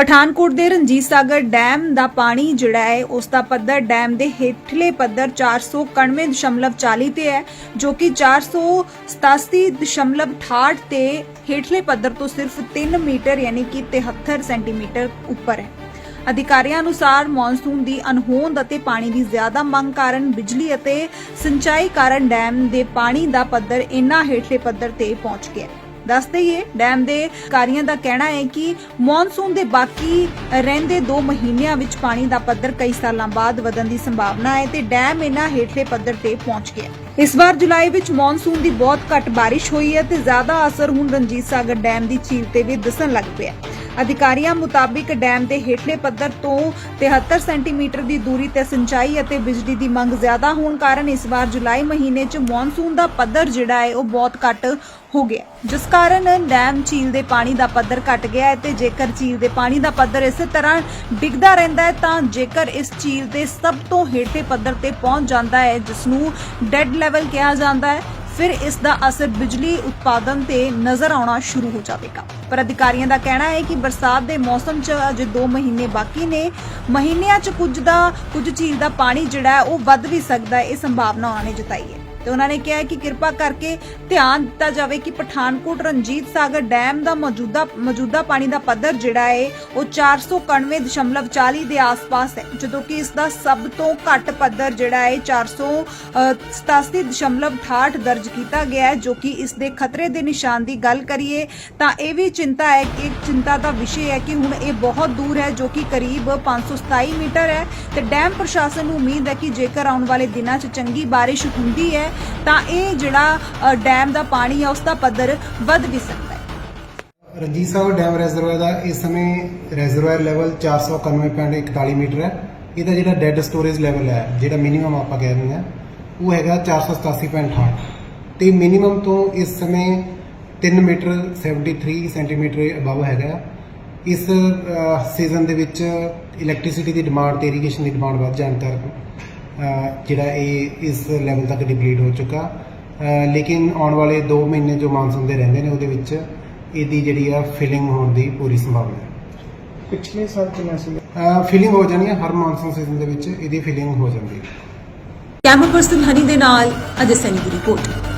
ਪਠਾਨਕੋਟ ਦੇ ਰਣਜੀਤ ਸਾਗਰ ਡੈਮ ਦਾ ਪਾਣੀ ਜਿਹੜਾ ਹੈ, ਉਸ ਦਾ ਪੱਧਰ ਡੈਮ ਦੇ ਹੇਠਲੇ ਪੱਧਰ 491.40 ਤੇ ਹੈ, ਜੋ ਕਿ 487.68 ਤੇ ਹੇਠਲੇ ਪੱਧਰ ਤੋਂ ਸਿਰਫ 3 ਮੀਟਰ ਯਾਨੀ ਕਿ 73 ਸੈਂਟੀਮੀਟਰ ਉੱਪਰ ਹੈ ਅਧਿਕਾਰੀਆਂ ਅਨੁਸਾਰ ਮੌਨਸੂਨ ਦੀ ਅਨਹੋਂਦ ਅਤੇ ਪਾਣੀ ਦੀ ਜ਼ਿਆਦਾ ਮੰਗ ਕਾਰਨ ਬਿਜਲੀ ਅਤੇ ਸਿੰਚਾਈ ਕਾਰਨ ਡੈਮ ਦੇ ਪਾਣੀ ਦਾ ਪੱਧਰ ਇੰਨਾ ਹੇਠਲੇ ਪੱਧਰ ਤੇ ਪਹੁੰਚ ਗਿਆ ਹੈ। ਦੱਸ ਦਈਏ ਡੈਮ ਦੇ ਅਧਿਕਾਰੀਆਂ ਦਾ ਕਹਿਣਾ ਹੈ ਕਿ ਮੌਨਸੂਨ ਦੇ ਬਾਕੀ ਰਹਿੰਦੇ 2 ਮਹੀਨਿਆਂ ਵਿੱਚ ਪਾਣੀ ਦਾ ਪੱਧਰ ਕਈ ਸਾਲਾਂ ਬਾਅਦ ਵਧਣ ਦੀ ਸੰਭਾਵਨਾ ਹੈ ਤੇ ਡੈਮ ਇਹਨਾਂ ਹੇਠਲੇ ਪੱਧਰ ਤੇ ਪਹੁੰਚ ਗਿਆ ਇਸ ਵਾਰ ਜੁਲਾਈ ਵਿੱਚ ਮੌਨਸੂਨ ਦੀ ਬਹੁਤ ਘੱਟ ਬਾਰਿਸ਼ ਹੋਈ ਹੈ ਤੇ ਜ਼ਿਆਦਾ ਅਸਰ ਹੁਣ ਰਣਜੀਤ ਸਾਗਰ ਡੈਮ ਦੀ ਝੀਲ ਤੇ ਵੀ ਦਿਸਣ ਲੱਗ ਪਿਆ ਅਧਿਕਾਰੀਆਂ ਮੁਤਾਬਿਕ ਡੈਮ ਦੇ ਹੇਠਲੇ ਪੱਧਰ ਤੋਂ 73 ਸੈਂਟੀਮੀਟਰ ਦੀ ਦੂਰੀ ਤੇ ਸਿੰਚਾਈ ਅਤੇ ਬਿਜਲੀ ਦੀ ਮੰਗ ਜ਼ਿਆਦਾ ਹੋਣ ਕਾਰਨ ਇਸ ਵਾਰ ਜੁਲਾਈ ਮਹੀਨੇ 'ਚ ਮੌਨਸੂਨ ਦਾ ਪੱਧਰ ਜਿਹੜਾ ਹੈ ਉਹ ਬਹੁਤ ਘੱਟ ਹੋ ਗਿਆ ਜਿਸ ਕਾਰਨ ਡੈਮ ਝੀਲ ਦੇ ਪਾਣੀ ਦਾ ਪੱਧਰ ਘਟ ਗਿਆ ਹੈ ਤੇ ਜੇਕਰ ਝੀਲ ਦੇ ਪਾਣੀ ਦਾ ਪੱਧਰ ਇਸੇ ਤਰ੍ਹਾਂ ਡਿੱਗਦਾ ਰਹਿੰਦਾ ਹੈ ਤਾਂ ਜੇਕਰ ਇਸ ਝੀਲ ਦੇ ਸਭ ਤੋਂ ਹੇਠਲੇ ਪੱਧਰ ਤੇ ਪਹੁੰਚ ਜਾਂਦਾ ਹੈ ਜਿਸ ਨੂੰ ਡੈੱਡ ਲੈਵਲ ਕਿਹਾ ਜਾਂਦਾ ਹੈ, ਫਿਰ ਇਸ ਦਾ ਅਸਰ ਬਿਜਲੀ ਉਤਪਾਦਨ ਤੇ ਨਜ਼ਰ ਆਉਣਾ ਸ਼ੁਰੂ ਹੋ ਜਾਵੇਗਾ। ਪਰ ਅਧਿਕਾਰੀਆਂ ਦਾ ਕਹਿਣਾ ਹੈ ਕਿ ਬਰਸਾਤ ਦੇ ਮੌਸਮ 'ਚ ਅਜੇ 2 ਮਹੀਨੇ ਬਾਕੀ ਨੇ। ਮਹੀਨਿਆਂ 'ਚ ਕੁਝ ਦਾ, ਕੁਝ ਚੀਜ਼ ਦਾ ਪਾਣੀ ਜਿਹੜਾ ਉਹ ਵੱਧ ਵੀ ਸਕਦਾ ਹੈ, ਇਹ ਸੰਭਾਵਨਾ ਉਹਨਾਂ ਨੇ ਜਤਾਈ ਹੈ। ਤੇ ਉਹਨਾਂ ਨੇ ਕਿਹਾ ਕਿ ਕਿਰਪਾ ਕਰਕੇ ਧਿਆਨ ਦਿੱਤਾ ਜਾਵੇ ਕਿ ਪਠਾਨਕੋਟ ਰਣਜੀਤ ਸਾਗਰ ਡੈਮ ਦਾ ਮੌਜੂਦਾ ਮੌਜੂਦਾ ਪਾਣੀ ਦਾ ਪੱਧਰ ਜਿਹੜਾ ਹੈ ਉਹ 491.40 ਦੇ ਆਸ-ਪਾਸ ਹੈ, ਜਦੋਂ ਕਿ ਇਸ ਦਾ ਸਭ ਤੋਂ ਘੱਟ ਪੱਧਰ ਜਿਹੜਾ ਹੈ 487.68 ਦਰਜ ਕੀਤਾ ਗਿਆ ਹੈ, ਜੋ ਕਿ ਇਸ ਦੇ ਖਤਰੇ ਦੇ ਨਿਸ਼ਾਨ ਦੀ ਗੱਲ ਕਰੀਏ, ਤਾਂ ਇਹ ਵੀ ਚਿੰਤਾ ਹੈ ਕਿ, ਚਿੰਤਾ ਦਾ ਵਿਸ਼ੇ ਹੈ ਕਿ ਹੁਣ ਇਹ ਬਹੁਤ ਦੂਰ ਹੈ, ਜੋ ਕਿ ਕਰੀਬ 527 ਮੀਟਰ ਹੈ, ਤੇ ਡੈਮ ਪ੍ਰਸ਼ਾਸਨ ਨੂੰ ਉਮੀਦ ਹੈ ਕਿ ਜੇਕਰ ਆਉਣ ਵਾਲੇ ਦਿਨਾਂ 'ਚ ਚੰਗੀ ਬਾਰਿਸ਼ ਹੁੰਦੀ ਹੈ ਤਾਂ ਇਹ ਜਿਹੜਾ ਡੈਮ ਦਾ ਪਾਣੀ ਹੈ ਉਸ ਦਾ ਪੱਧਰ ਵੱਧ ਵੀ ਸਕਦਾ ਹੈ। ਰਣਜੀਤ ਸਾਹਿਬ, ਡੈਮ ਰਿਜ਼ਰਵਾਇਰ ਦਾ ਇਸ ਸਮੇਂ ਰਿਜ਼ਰਵਾਇਰ ਲੈਵਲ 491.41 ਮੀਟਰ ਹੈ। ਇਹਦਾ ਜਿਹੜਾ ਡੈੱਡ ਸਟੋਰੇਜ ਲੈਵਲ ਹੈ, ਜਿਹੜਾ ਮਿਨੀਮਮ ਆਪਾਂ ਕਹਿ ਰਹੇ ਹਾਂ, ਉਹ ਹੈਗਾ 487.68 ਤੇ ਮਿਨੀਮਮ ਤੋਂ ਇਸ ਸਮੇਂ 3 ਮੀਟਰ 73 ਸੈਂਟੀਮੀਟਰ ਅਬਵ ਹੈਗਾ। ਇਸ ਸੀਜ਼ਨ ਦੇ ਵਿੱਚ ਇਲੈਕਟ੍ਰਿਸਿਟੀ ਦੀ ਡਿਮਾਂਡ ਤੇ ਇਰੀਗੇਸ਼ਨ ਦੀ ਡਿਮਾਂਡ ਵੱਧ ਜਾਣ ਕਾਰਨ ਜਿਹੜਾ ਇਹ ਇਸ ਲੈਵਲ ਤੱਕ ਡਿਪਲੀਟ ਹੋ ਚੁੱਕਾ। ਲੇਕਿਨ ਆਉਣ ਵਾਲੇ 2 ਮਹੀਨੇ ਜੋ ਮਾਨਸੂਨ ਦੇ ਰਹਿੰਦੇ ਨੇ ਉਹਦੇ ਵਿੱਚ ਇਹਦੀ ਜਿਹੜੀ ਆ ਫਿਲਿੰਗ ਹੋਣ ਦੀ ਪੂਰੀ ਸੰਭਾਵਨਾ ਹੈ। ਪਿਛਲੇ ਸਾਲ ਕਿੰਨਾ ਸੀ? ਫਿਲਿੰਗ ਹੋ ਜਾਣੀ ਹੈ ਹਰ ਮਾਨਸੂਨ ਸੀਜ਼ਨ ਦੇ ਵਿੱਚ ਇਹਦੀ ਫਿਲਿੰਗ ਹੋ ਜਾਂਦੀ ਹੈ। ਕੈਮਰਾ ਪਰਸਨ ਹਨੀ ਦੇ ਨਾਲ ਅਜੇ ਸੈਨੀ ਦੀ ਰਿਪੋਰਟ।